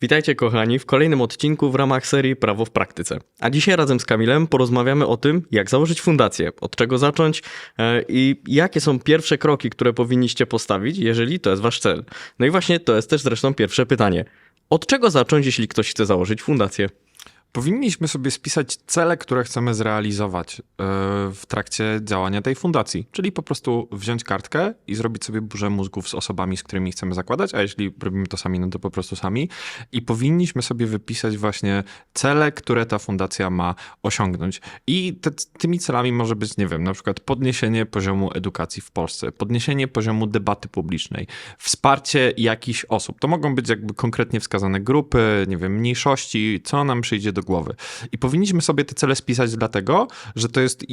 Witajcie kochani w kolejnym odcinku w ramach serii Prawo w praktyce. A dzisiaj razem z Kamilem porozmawiamy o tym, jak założyć fundację, od czego zacząć e, i jakie są pierwsze kroki, które powinniście postawić, jeżeli to jest wasz cel. No i właśnie to jest też zresztą pierwsze pytanie. Od czego zacząć, jeśli ktoś chce założyć fundację? Powinniśmy sobie spisać cele, które chcemy zrealizować e, w trakcie działania tej fundacji. Czyli po prostu wziąć kartkę i zrobić sobie burzę mózgów z osobami, z którymi chcemy zakładać, a jeśli robimy to sami, no to po prostu sami. I powinniśmy sobie wypisać właśnie cele, które ta fundacja ma osiągnąć. I te, tymi celami może być, nie wiem, na przykład podniesienie poziomu edukacji w Polsce, podniesienie poziomu debaty publicznej, wsparcie jakichś osób. To mogą być jakby konkretnie wskazane grupy, nie wiem, mniejszości, co nam przyjdzie do głowy. I powinniśmy sobie te cele spisać dlatego, że to jest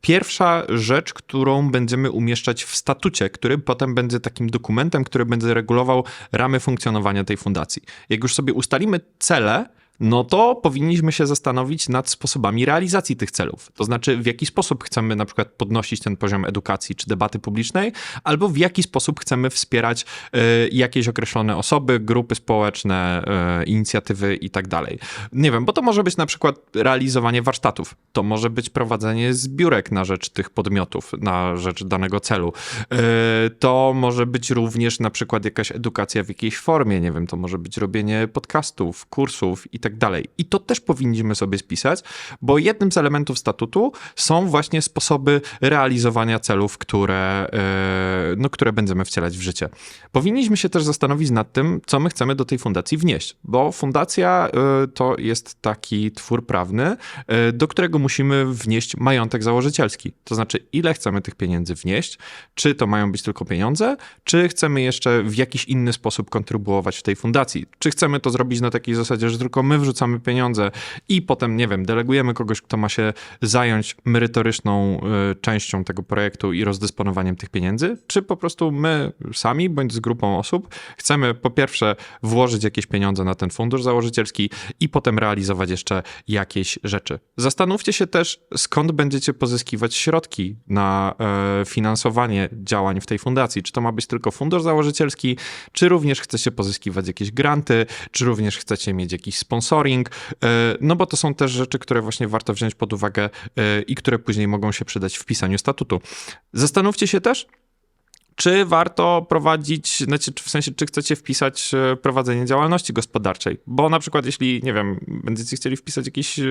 pierwsza rzecz, którą będziemy umieszczać w statucie, który potem będzie takim dokumentem, który będzie regulował ramy funkcjonowania tej fundacji. Jak już sobie ustalimy cele, no to powinniśmy się zastanowić nad sposobami realizacji tych celów. To znaczy, w jaki sposób chcemy na przykład podnosić ten poziom edukacji czy debaty publicznej, albo w jaki sposób chcemy wspierać y, jakieś określone osoby, grupy społeczne, y, inicjatywy i tak dalej. Nie wiem, bo to może być na przykład realizowanie warsztatów, to może być prowadzenie zbiórek na rzecz tych podmiotów, na rzecz danego celu. Y, to może być również na przykład jakaś edukacja w jakiejś formie, nie wiem, to może być robienie podcastów, kursów i tak tak dalej. I to też powinniśmy sobie spisać, bo jednym z elementów statutu są właśnie sposoby realizowania celów, które, e, no, które będziemy wcielać w życie. Powinniśmy się też zastanowić nad tym, co my chcemy do tej fundacji wnieść, bo fundacja e, to jest taki twór prawny, e, do którego musimy wnieść majątek założycielski. To znaczy, ile chcemy tych pieniędzy wnieść, czy to mają być tylko pieniądze, czy chcemy jeszcze w jakiś inny sposób kontrybuować w tej fundacji. Czy chcemy to zrobić na takiej zasadzie, że tylko my wrzucamy pieniądze i potem, nie wiem, delegujemy kogoś, kto ma się zająć merytoryczną y, częścią tego projektu i rozdysponowaniem tych pieniędzy, czy po prostu my sami, bądź z grupą osób, chcemy po pierwsze włożyć jakieś pieniądze na ten fundusz założycielski i potem realizować jeszcze jakieś rzeczy. Zastanówcie się też, skąd będziecie pozyskiwać środki na e, finansowanie działań w tej fundacji. Czy to ma być tylko fundusz założycielski, czy również chcecie pozyskiwać jakieś granty, czy również chcecie mieć jakiś sponsor sponsoring, e, no bo to są też rzeczy, które właśnie warto wziąć pod uwagę e, i które później mogą się przydać w pisaniu statutu. Zastanówcie się też, czy warto prowadzić, znaczy w sensie, czy chcecie wpisać e, prowadzenie działalności gospodarczej? Bo na przykład, jeśli, nie wiem, będziecie chcieli wpisać jakieś, e,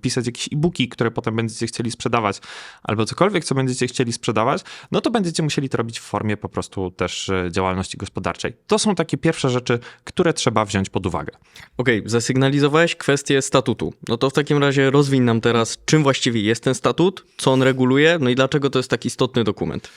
pisać jakieś e-booki, które potem będziecie chcieli sprzedawać, albo cokolwiek, co będziecie chcieli sprzedawać, no to będziecie musieli to robić w formie po prostu też e, działalności gospodarczej. To są takie pierwsze rzeczy, które trzeba wziąć pod uwagę. Okej, okay, zasygnalizowałeś kwestię statutu. No to w takim razie rozwiń nam teraz, czym właściwie jest ten statut, co on reguluje, no i dlaczego to jest tak istotny dokument.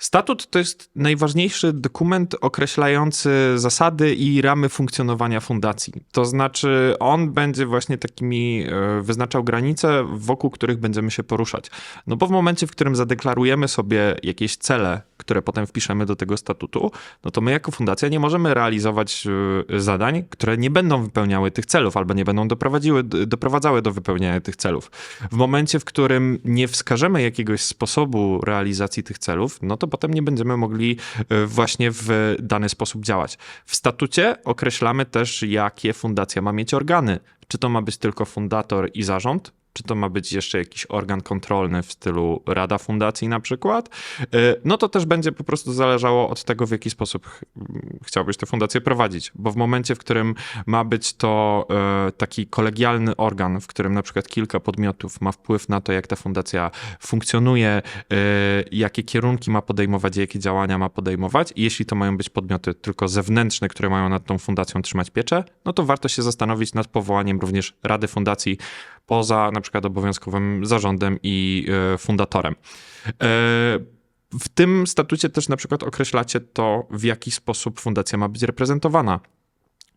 Statut to jest najważniejszy dokument określający zasady i ramy funkcjonowania fundacji. To znaczy, on będzie właśnie takimi, e, wyznaczał granice, wokół których będziemy się poruszać. No bo w momencie, w którym zadeklarujemy sobie jakieś cele, które potem wpiszemy do tego statutu, no to my jako fundacja nie możemy realizować e, zadań, które nie będą wypełniały tych celów albo nie będą doprowadziły, doprowadzały do wypełniania tych celów. W momencie, w którym nie wskażemy jakiegoś sposobu realizacji tych celów, no to potem nie będziemy mogli e, właśnie w dany sposób działać. W statucie określamy też, jakie fundacja ma mieć organy. Czy to ma być tylko fundator i zarząd, czy to ma być jeszcze jakiś organ kontrolny w stylu Rada Fundacji na przykład, e, no to też będzie po prostu zależało od tego, w jaki sposób chciałbyś tę fundację prowadzić. Bo w momencie, w którym ma być to e, taki kolegialny organ, w którym na przykład kilka podmiotów ma wpływ na to, jak ta fundacja funkcjonuje, e, jakie kierunki ma podejmować, jakie działania ma podejmować, i jeśli to mają być podmioty tylko zewnętrzne, które mają nad tą fundacją trzymać pieczę, no to warto się zastanowić nad powołaniem również Rady Fundacji poza na przykład obowiązkowym zarządem i e, fundatorem. E, w tym statucie też na przykład określacie to, w jaki sposób fundacja ma być reprezentowana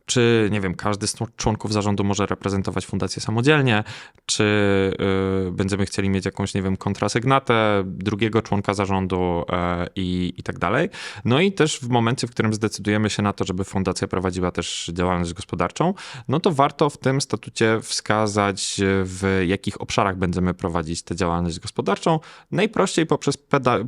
czy, nie wiem, każdy z członków zarządu może reprezentować fundację samodzielnie, czy y, będziemy chcieli mieć jakąś, nie wiem, kontrasygnatę drugiego członka zarządu y, i, tak dalej. No i też w momencie, w którym zdecydujemy się na to, żeby fundacja prowadziła też działalność gospodarczą, no to warto w tym statucie wskazać, w jakich obszarach będziemy prowadzić tę działalność gospodarczą. Najprościej poprzez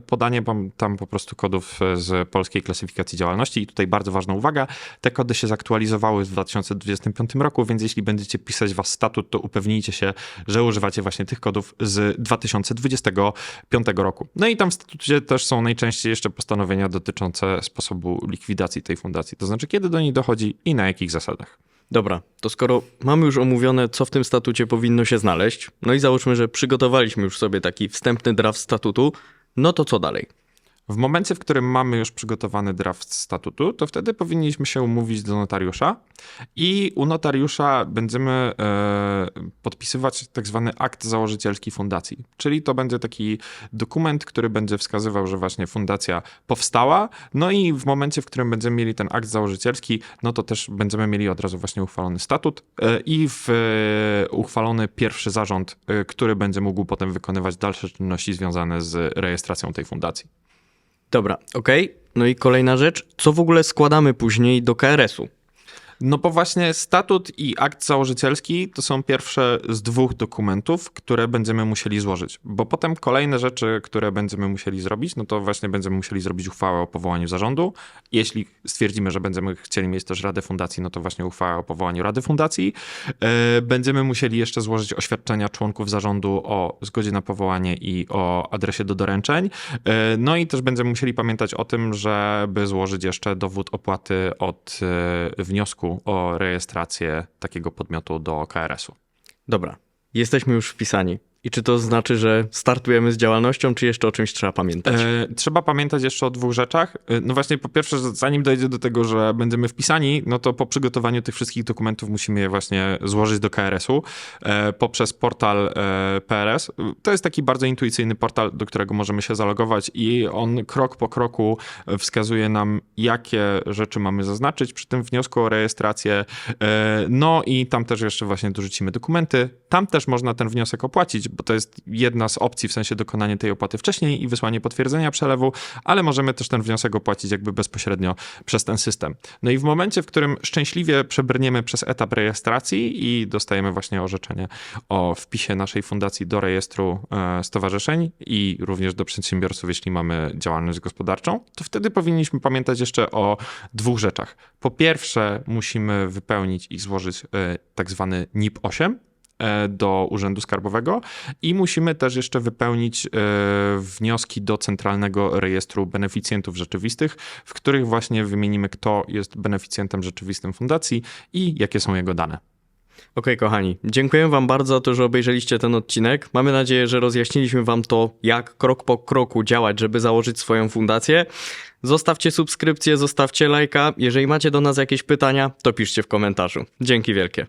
podanie tam po prostu kodów z polskiej klasyfikacji działalności. I tutaj bardzo ważna uwaga, te kody się zaktualizowały w 2025 roku, więc jeśli będziecie pisać was statut, to upewnijcie się, że używacie właśnie tych kodów z 2025 roku. No i tam w statucie też są najczęściej jeszcze postanowienia dotyczące sposobu likwidacji tej fundacji, to znaczy kiedy do niej dochodzi i na jakich zasadach. Dobra, to skoro mamy już omówione, co w tym statucie powinno się znaleźć, no i załóżmy, że przygotowaliśmy już sobie taki wstępny draft statutu, no to co dalej? W momencie, w którym mamy już przygotowany draft statutu, to wtedy powinniśmy się umówić do notariusza i u notariusza będziemy e, podpisywać tak zwany akt założycielski fundacji. Czyli to będzie taki dokument, który będzie wskazywał, że właśnie fundacja powstała. No i w momencie, w którym będziemy mieli ten akt założycielski, no to też będziemy mieli od razu właśnie uchwalony statut e, i w, e, uchwalony pierwszy zarząd, który będzie mógł potem wykonywać dalsze czynności związane z rejestracją tej fundacji. Dobra, okej. No i kolejna rzecz, co w ogóle składamy później do KRS-u? No bo właśnie statut i akt założycielski to są pierwsze z dwóch dokumentów, które będziemy musieli złożyć, bo potem kolejne rzeczy, które będziemy musieli zrobić, no to właśnie będziemy musieli zrobić uchwałę o powołaniu zarządu. Jeśli stwierdzimy, że będziemy chcieli mieć też Radę Fundacji, no to właśnie uchwałę o powołaniu Rady Fundacji. E, Będziemy musieli jeszcze złożyć oświadczenia członków zarządu o zgodzie na powołanie i o adresie do doręczeń. E, No i też będziemy musieli pamiętać o tym, żeby złożyć jeszcze dowód opłaty od e, wniosku o rejestrację takiego podmiotu do KRS-u. Dobra, jesteśmy już wpisani. I czy to znaczy, że startujemy z działalnością, czy jeszcze o czymś trzeba pamiętać? E, trzeba pamiętać jeszcze o dwóch rzeczach. E, No właśnie, po pierwsze, zanim dojdzie do tego, że będziemy wpisani, no to po przygotowaniu tych wszystkich dokumentów musimy je właśnie złożyć do KRS-u e, poprzez portal e, PRS. To jest taki bardzo intuicyjny portal, do którego możemy się zalogować i on krok po kroku wskazuje nam, jakie rzeczy mamy zaznaczyć przy tym wniosku o rejestrację. E, No i tam też jeszcze właśnie dorzucimy dokumenty. Tam też można ten wniosek opłacić, bo to jest jedna z opcji, w sensie dokonanie tej opłaty wcześniej i wysłanie potwierdzenia przelewu, ale możemy też ten wniosek opłacić jakby bezpośrednio przez ten system. No i w momencie, w którym szczęśliwie przebrniemy przez etap rejestracji i dostajemy właśnie orzeczenie o wpisie naszej fundacji do rejestru e, stowarzyszeń i również do przedsiębiorców, jeśli mamy działalność gospodarczą, to wtedy powinniśmy pamiętać jeszcze o dwóch rzeczach. Po pierwsze, musimy wypełnić i złożyć e, tak zwany NIP 8, e, do Urzędu Skarbowego i musimy też jeszcze wypełnić e, wnioski do Centralnego Rejestru Beneficjentów Rzeczywistych, w których właśnie wymienimy, kto jest beneficjentem rzeczywistym fundacji i jakie są jego dane. Okej, kochani, dziękuję Wam bardzo za to, że obejrzeliście ten odcinek. Mamy nadzieję, że rozjaśniliśmy Wam to, jak krok po kroku działać, żeby założyć swoją fundację. Zostawcie subskrypcję, zostawcie lajka. Jeżeli macie do nas jakieś pytania, to piszcie w komentarzu. Dzięki wielkie.